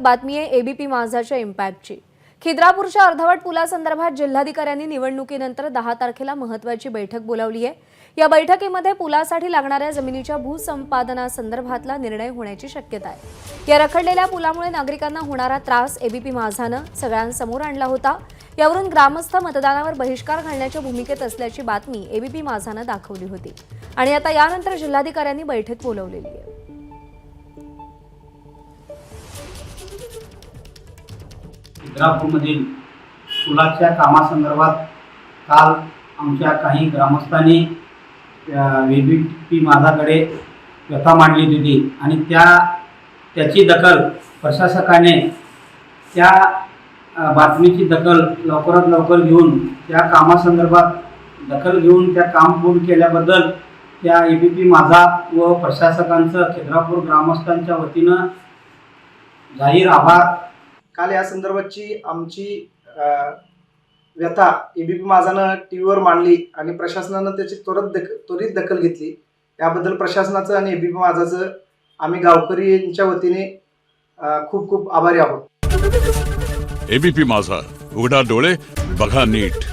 बातमी आहे एबीपी माझाच्या इम्पॅक्टची खिद्रापूरच्या अर्धवट पुलासंदर्भात जिल्हाधिकाऱ्यांनी निवडणुकीनंतर दहा तारखेला महत्वाची बैठक बोलावली आहे. या बैठकीमध्ये पुलासाठी लागणाऱ्या जमिनीच्या भूसंपादनासंदर्भातला निर्णय होण्याची शक्यता आहे. या रखडलेल्या पुलामुळे नागरिकांना होणारा त्रास एबीपी माझानं सगळ्यांसमोर आणला होता. यावरून ग्रामस्थ मतदानावर बहिष्कार घालण्याच्या भूमिकेत असल्याची बातमी एबीपी माझानं दाखवली होती. आणि आता यानंतर जिल्हाधिकाऱ्यांनी बैठक बोलावलेली आहे. खिद्रापूरमधील पुलाच्या कामासंदर्भात काल आमच्या काही ग्रामस्थांनी व्ही पी माझाकडे व्यथा मांडली होती आणि त्या त्याची दखल प्रशासकाने त्या बातमीची दखल लवकरात लवकर घेऊन त्या कामासंदर्भात दखल घेऊन त्या काम पूर्ण केल्याबद्दल त्या ए बी पी माझा व प्रशासकांचं खिद्रापूर ग्रामस्थांच्या वतीनं जाहीर आभार काल या संदर्भातची आमची व्यथा एबीपी माझानं टी व्हीवर मांडली आणि प्रशासनानं त्याची त्वरित दख त्वरित दखल घेतली. याबद्दल प्रशासनाचं आणि एबीपी माझाचं आम्ही गावकरींच्या वतीने खूप खूप आभारी आहोत. एबीपी माझा उघडा डोळे बघा नीट.